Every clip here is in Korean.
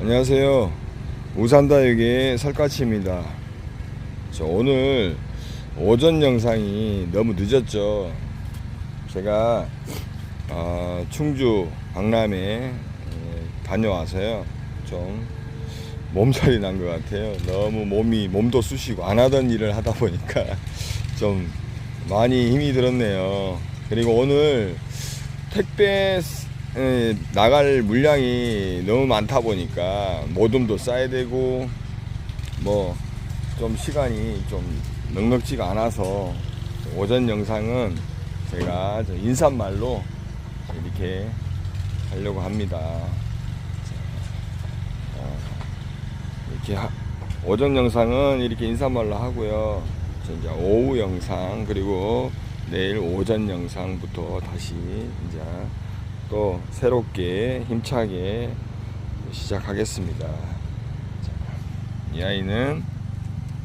안녕하세요. 우산다육의 설까치입니다. 저 오늘 오전 영상이 너무 늦었죠. 제가 어, 충주 박람회 에, 다녀와서요. 좀 몸살이 난 것 같아요. 너무 몸이 몸도 쑤시고 안 하던 일을 하다 보니까 좀 많이 힘이 들었네요. 그리고 오늘 택배 에, 나갈 물량이 너무 많다 보니까 모둠도 싸야 되고 뭐 좀 시간이 좀 넉넉지가 않아서 오전 영상은 제가 저 인사말로 이렇게 하려고 합니다. 어, 이렇게 하- 오전 영상은 이렇게 인사말로 하고요. 저 이제 오후 영상 그리고 내일 오전 영상부터 다시 이제 또 새롭게 힘차게 시작하겠습니다. 자, 이 아이는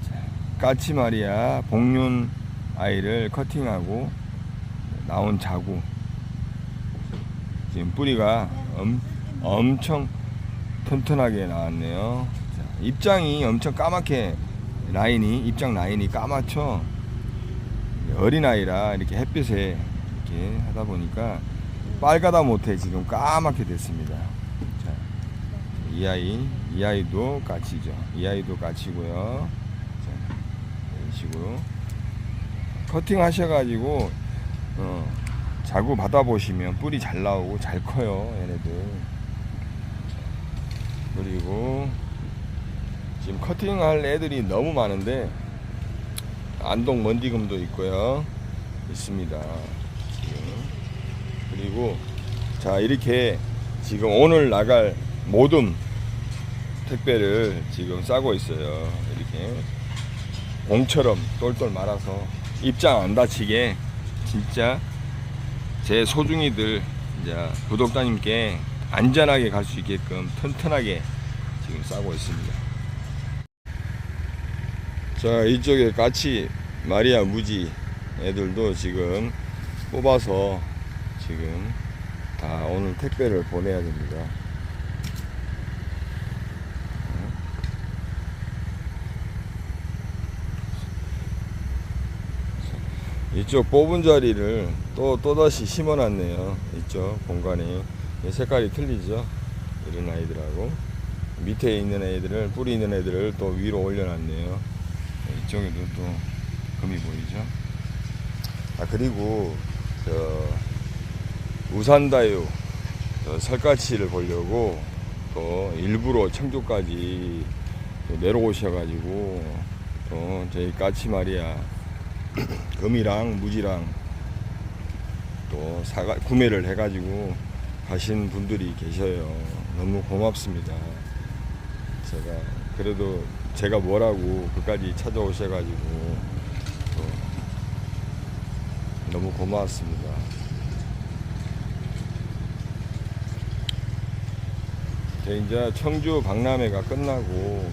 자, 까치마리아 복륜 아이를 커팅하고 나온 자구. 지금 뿌리가 엄, 엄청 튼튼하게 나왔네요. 자, 입장이 엄청 까맣게 라인이 입장 라인이 까맣죠. 어린아이라 이렇게 햇빛에 이렇게 하다 보니까 빨가다 못해 지금 까맣게 됐습니다. 자, 이 아이, 이 아이도 까치죠. 이 아이도 까치고요. 자, 이런 식으로 커팅 하셔가지고 어, 자구 받아보시면 뿔이 잘 나오고 잘 커요, 얘네들. 자, 그리고 지금 커팅할 애들이 너무 많은데 안동 먼디금도 있고요. 있습니다. 지금. 그리고 자 이렇게 지금 오늘 나갈 모둠 택배를 지금 싸고 있어요. 이렇게 공처럼 똘똘 말아서 입장 안 다치게 진짜 제 소중이들 이제 구독자님께 안전하게 갈 수 있게끔 튼튼하게 지금 싸고 있습니다. 자 이쪽에 까치 마리아 무지 애들도 지금 뽑아서 지금 다 오늘 택배를 보내야 됩니다. 이쪽 뽑은 자리를 또 또다시 심어 놨네요. 이쪽 공간이 이 색깔이 틀리죠. 이런 아이들하고 밑에 있는 애들을 뿌리 있는 애들을 또 위로 올려놨네요. 이쪽에도 또 금이 보이죠. 아 그리고 저 우산다유 저 설까치를 보려고 또 일부러 청주까지 또 내려오셔가지고 또 저희 까치 마리아 금이랑 무지랑 또 사가 구매를 해가지고 가신 분들이 계셔요. 너무 고맙습니다. 제가 그래도 제가 뭐라고 그까지 찾아오셔가지고 또 너무 고마웠습니다. 제 이제 청주 박람회가 끝나고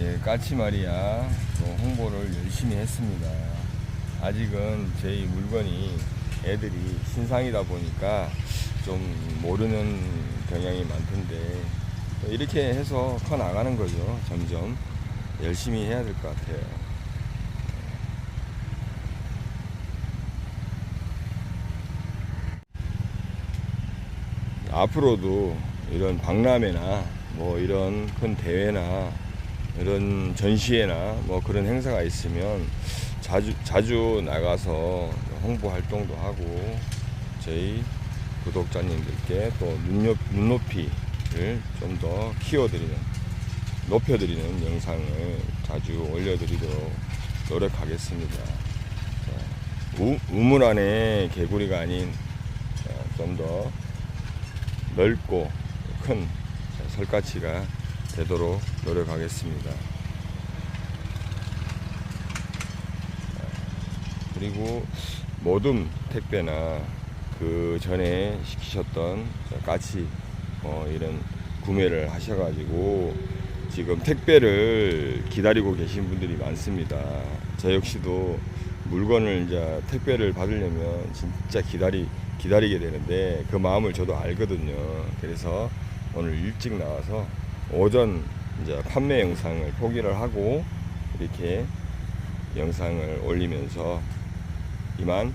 예, 까치마리아 또 홍보를 열심히 했습니다. 아직은 저희 물건이 애들이 신상이다 보니까 좀 모르는 경향이 많던데 또 이렇게 해서 커 나가는 거죠. 점점 열심히 해야 될 것 같아요. 앞으로도 이런 박람회나 뭐 이런 큰 대회나 이런 전시회나 뭐 그런 행사가 있으면 자주 자주 나가서 홍보 활동도 하고 저희 구독자님들께 또 눈높, 눈높이를 좀 더 키워드리는 높여드리는 영상을 자주 올려드리도록 노력하겠습니다. 우물 안에 개구리가 아닌 좀 더 넓고 큰 설가치가 되도록 노력하겠습니다. 그리고 모둠 택배나 그 전에 시키셨던 까치 어, 이런 구매를 하셔가지고 지금 택배를 기다리고 계신 분들이 많습니다. 저 역시도 물건을 이제 택배를 받으려면 진짜 기다리 기다리게 되는데 그 마음을 저도 알거든요. 그래서 오늘 일찍 나와서 오전 이제 판매 영상을 포기를 하고 이렇게 영상을 올리면서 이만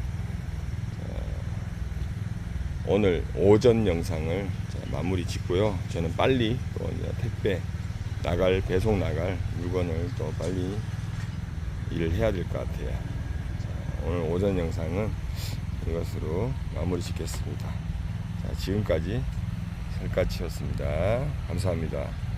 어, 오늘 오전 영상을 자, 마무리 짓고요. 저는 빨리 또 택배 나갈 배송 나갈 물건을 또 빨리 일을 해야 될 것 같아요. 자, 오늘 오전 영상은 이것으로 마무리 짓겠습니다. 자, 지금까지 설까치였습니다. 감사합니다.